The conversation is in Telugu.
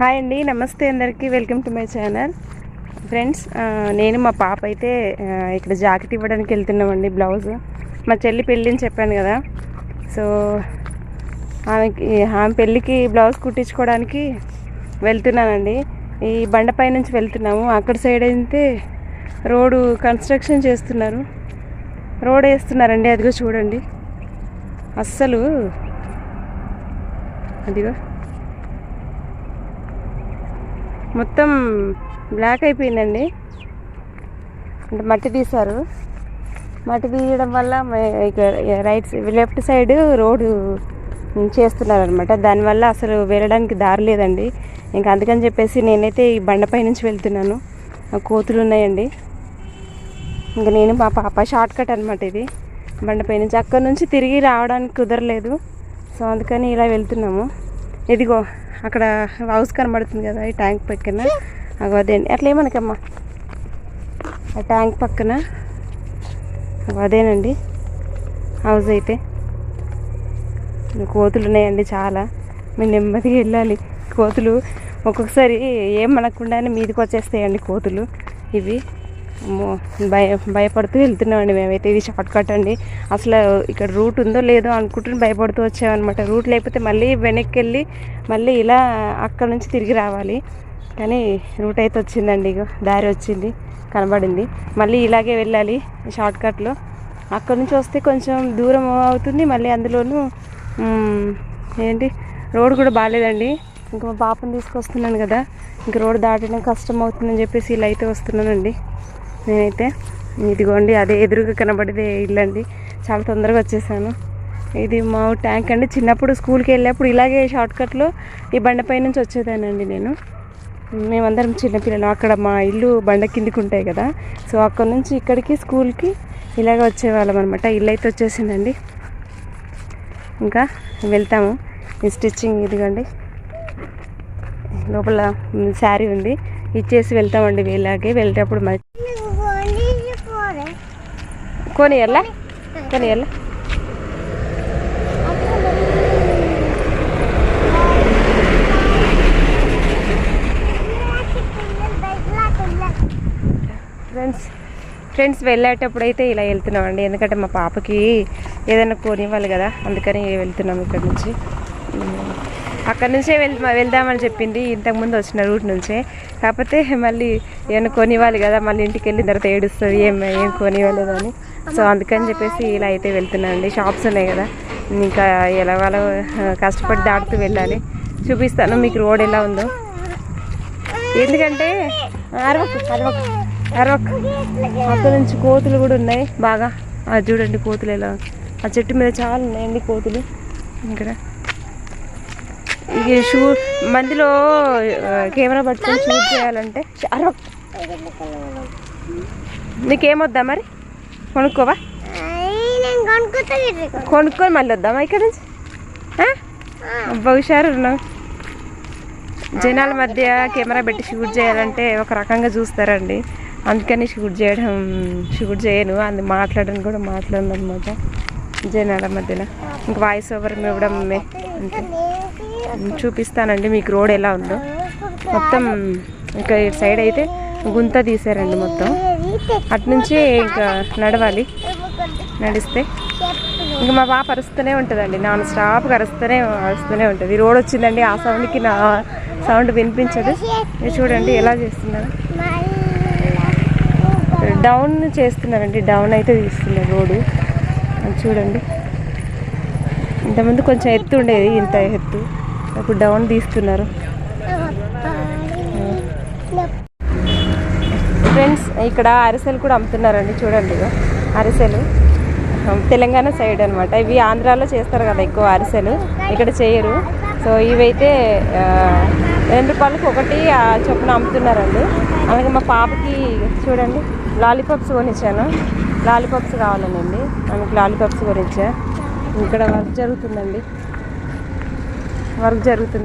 హాయ్ అండి నమస్తే అందరికీ. Welcome to my channel. Friends నేను మా పాప అయితే ఇక్కడ జాకెట్ ఇవ్వడానికి వెళ్తున్నామండి బ్లౌజ్. మా చెల్లి పెళ్ళిని చెప్పాను కదా. సో ఆమెకి ఆమె పెళ్ళికి బ్లౌజ్ కుట్టించుకోవడానికి వెళ్తున్నానండి. ఈ బండపై నుంచి వెళ్తున్నాము. అక్కడ సైడ్ అయితే రోడ్డు కన్స్ట్రక్షన్ చేస్తున్నారు. రోడ్ వేస్తున్నారండి అదిగో చూడండి. అస్సలు అదిగో. మొత్తం బ్లాక్ అయిపోయిందండి. అంటే మట్టి తీశారు. మట్టి తీయడం వల్ల ఇక రైట్ లెఫ్ట్ సైడ్ రోడ్డు చేస్తున్నారనమాట దానివల్ల అసలు వెళ్ళడానికి దారి లేదండి. ఇంకా అందుకని చెప్పేసి నేనైతే ఈ బండపై నుంచి వెళ్తున్నాను. కోతులు ఉన్నాయండి. ఇంకా నేను మా పాప షార్ట్ కట్ అనమాట ఇది. బండపై నుంచి అక్కడ నుంచి తిరిగి రావడానికి కుదరలేదు. సో అందుకని ఇలా వెళ్తున్నాము. ఇదిగో అక్కడ హౌస్ కనబడుతుంది కదా ఈ ట్యాంక్ పక్కన. అగో అదేండి అట్లా ఏమనకమ్మా? ఆ ట్యాంక్ పక్కన. అదేనండి. హౌస్ అయితే. కోతులు ఉన్నాయండి చాలా. మేము నెమ్మదిగా వెళ్ళాలి. కోతులు ఒక్కొక్కసారి ఏమనకుండానే మీదకి వచ్చేస్తాయండి కోతులు. ఇవి. భయ భయపడుతూ వెళ్తున్నామండి మేమైతే. ఇది షార్ట్ కట్ అండి. అసలు ఇక్కడ రూట్ ఉందో లేదో అనుకుంటుని భయపడుతూ వచ్చామన్నమాట. రూట్ లేకపోతే మళ్ళీ వెనక్కి వెళ్ళి మళ్ళీ ఇలా అక్కడ నుంచి తిరిగి రావాలి. కానీ రూట్ అయితే వచ్చిందండి ఇగో దారి వచ్చింది కనబడింది. మళ్ళీ ఇలాగే వెళ్ళాలి షార్ట్ కట్లో అక్కడ నుంచి వస్తే కొంచెం దూరం అవుతుంది. మళ్ళీ అందులోనూ ఏంటి రోడ్ కూడా బాగాలేదండి ఇంకా మా పాపని తీసుకొస్తున్నాను కదా. ఇంక రోడ్ దాటడం కష్టం అవుతుందని చెప్పేసి ఇలా అయితే వస్తున్నానండి. నేనైతే ఇదిగోండి అదే ఎదురుగా కనబడేదే ఇల్లు అండి చాలా తొందరగా వచ్చేసాను. ఇది మా ట్యాంక్ అండి. చిన్నప్పుడు స్కూల్కి వెళ్ళేప్పుడు ఇలాగే షార్ట్కట్లో ఈ బండపై నుంచి వచ్చేదానండి నేను. మేమందరం చిన్నపిల్లలు. అక్కడ మా ఇల్లు బండ కిందికి ఉంటాయి కదా. సో అక్కడ నుంచి ఇక్కడికి స్కూల్కి ఇలాగ వచ్చేవాళ్ళం అనమాట ఇల్లు అయితే వచ్చేసిందండి. ఇంకా వెళ్తాము. ఈ స్టిచ్చింగ్ ఇదిగండి. లోపల శారీ ఉంది. ఇచ్చేసి వెళ్తామండి. ఇలాగే వెళ్ళేటప్పుడు మరి కొని ఎలా కొని ఫ్రెండ్స్ ఫ్రెండ్స్ వెళ్ళేటప్పుడు అయితే ఇలా వెళ్తున్నామండి. ఎందుకంటే మా పాపకి ఏదైనా కొనివ్వాలి కదా అందుకని వెళ్తున్నాం ఇక్కడ నుంచి. అక్కడ నుంచే వెళ్ వెళ్దామని చెప్పింది. ఇంతకుముందు వచ్చిన రూట్ నుంచే. కాకపోతే మళ్ళీ ఏమైనా కొనివ్వాలి కదా మళ్ళీ ఇంటికి వెళ్ళిన తర్వాత ఏడుస్తుంది ఏం ఏం కొనివ్వలేదు అని. సో అందుకని చెప్పేసి ఇలా అయితే వెళ్తున్నానండి షాప్స్ ఉన్నాయి కదా. ఇంకా ఎలా వాళ్ళ కష్టపడి దాటుతూ వెళ్ళాలి. చూపిస్తాను మీకు రోడ్ ఎలా ఉందో. ఎందుకంటే అరవక్ అరవక్ అరవక్. అక్కడ నుంచి కోతులు కూడా ఉన్నాయి. బాగా అది చూడండి కోతులు ఎలా. ఆ చెట్టు మీద చాలా ఉన్నాయండి కోతులు. ఇక్కడ ఇక షూ మందిలో కెమెరా పట్టుకొని షూట్ చేయాలంటే అరవకు నీకేమొద్దా మరి? కొనుక్కోవా? కొనుక్కొని మళ్ళీ వద్దామా ఇక్కడ నుంచి? బహుశారు జనాల మధ్య కెమెరా పెట్టి షూట్ చేయాలంటే ఒక రకంగా చూస్తారండి. అందుకని షూట్ చేయడం షూట్ చేయను. అందు మాట్లాడడం కూడా మాట్లాడను అనమాట జనాల మధ్యన. ఇంకా వాయిస్ ఓవర్ ఇవ్వడం మే- అంతే. చూపిస్తానండి మీకు రోడ్ ఎలా ఉందో. మొత్తం ఇంకా ఇటు సైడ్ అయితే గుంత తీసారండి మొత్తం. అటునుంచి ఇంకా నడవాలి. నడిస్తే. ఇంకా మా పాప అరుస్తూనే ఉంటుందండి. నాన్ స్టాప్గా అరుస్తూనే అరుస్తూనే ఉంటుంది. రోడ్ వచ్చిందండి ఆ సౌండ్కి నా సౌండ్ వినిపించదు. చూడండి ఎలా చేస్తున్నారు. డౌన్ చేస్తున్నారండి. డౌన్ అయితే తీస్తున్నారు రోడ్డు చూడండి. ఇంతకుముందు కొంచెం ఎత్తు ఉండేది ఇంత ఎత్తు. ఇప్పుడు డౌన్ తీస్తున్నారు. ఫ్రెండ్స్ ఇక్కడ అరిసెలు కూడా అమ్ముతున్నారండి. చూడండి అరిసెలు. తెలంగాణ సైడ్ అనమాట ఇవి ఆంధ్రాలో చేస్తారు కదా ఎక్కువ అరిసెలు. ఇక్కడ చేయరు. సో ఇవైతే రెండు రూపాయలకి ఒకటి ఆ చొప్పున అమ్ముతున్నారండి. అలాగే మా పాపకి చూడండి లాలీపాప్స్ కొనిచ్చాను. లాలీపాప్స్ కావాలనండి. ఆమెకి లాలీపాప్స్ కొనిచ్చా. ఇక్కడ వర్క్ జరుగుతుందండి. వర్క్ జరుగుతుంది.